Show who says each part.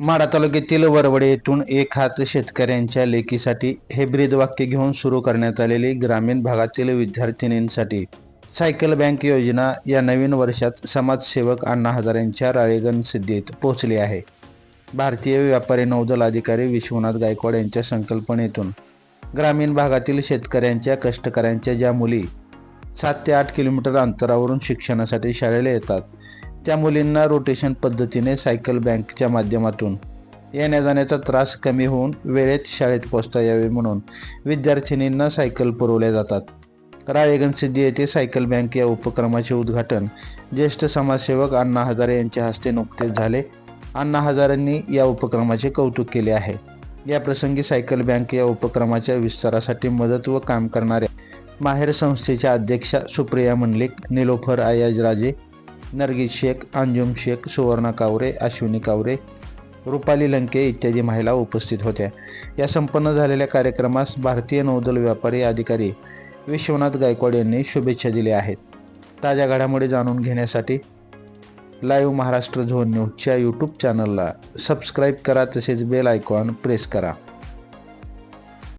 Speaker 1: माढा तालुक्यातील वरवडे येथून एक हात शेतकऱ्यांच्या लेकीसाठी हे ब्रीद वाक्य घेऊन सुरू करण्यात आलेली ग्रामीण भागातील विद्यार्थिनींसाठी सायकल बँक योजना या नवीन वर्षात समाजसेवक अण्णा हजारेंच्या राळेगण सिद्धीत पोहोचली आहे. भारतीय व्यापारी नौदल अधिकारी विश्वनाथ गायकवाड यांच्या संकल्पनेतून ग्रामीण भागातील शेतकऱ्यांच्या कष्टकऱ्यांच्या ज्या मुली सात ते आठ किलोमीटर अंतरावरून शिक्षणासाठी शाळेला येतात त्या मुलींना रोटेशन पद्धतीने सायकल बँकच्या माध्यमातून येण्या जाण्याचा त्रास कमी होऊन वेळेत शाळेत पोचता यावे म्हणून विद्यार्थिनींना सायकल पुरवल्या जातात. राळेगण सिद्धी येथे सायकल बँक या उपक्रमाचे उद्घाटन ज्येष्ठ समाजसेवक अण्णा हजारे यांच्या हस्ते नुकतेच झाले. अण्णा हजारेंनी या उपक्रमाचे कौतुक केले आहे. या प्रसंगी सायकल बँक या उपक्रमाच्या विस्तारासाठी मदत व काम करणाऱ्या माहेर संस्थेच्या अध्यक्षा सुप्रिया मंडलिक निलोफर आयाज राजे नरगिस शेख अंजुम शेख सुवर्णा कावरे अश्विनी कावरे रुपाली लंके इत्यादी महिला उपस्थित होत्या. या संपन्न झालेल्या कार्यक्रमास भारतीय नौदल व्यापारी अधिकारी विश्वनाथ गायकवाड यांनी शुभेच्छा दिल्या आहेत. ताज्या घडामोडी जाणून घेण्यासाठी लाईव्ह महाराष्ट्र झोन न्यूजच्या यूट्यूब चॅनलला सबस्क्राईब करा तसेच बेल आयकॉन प्रेस करा.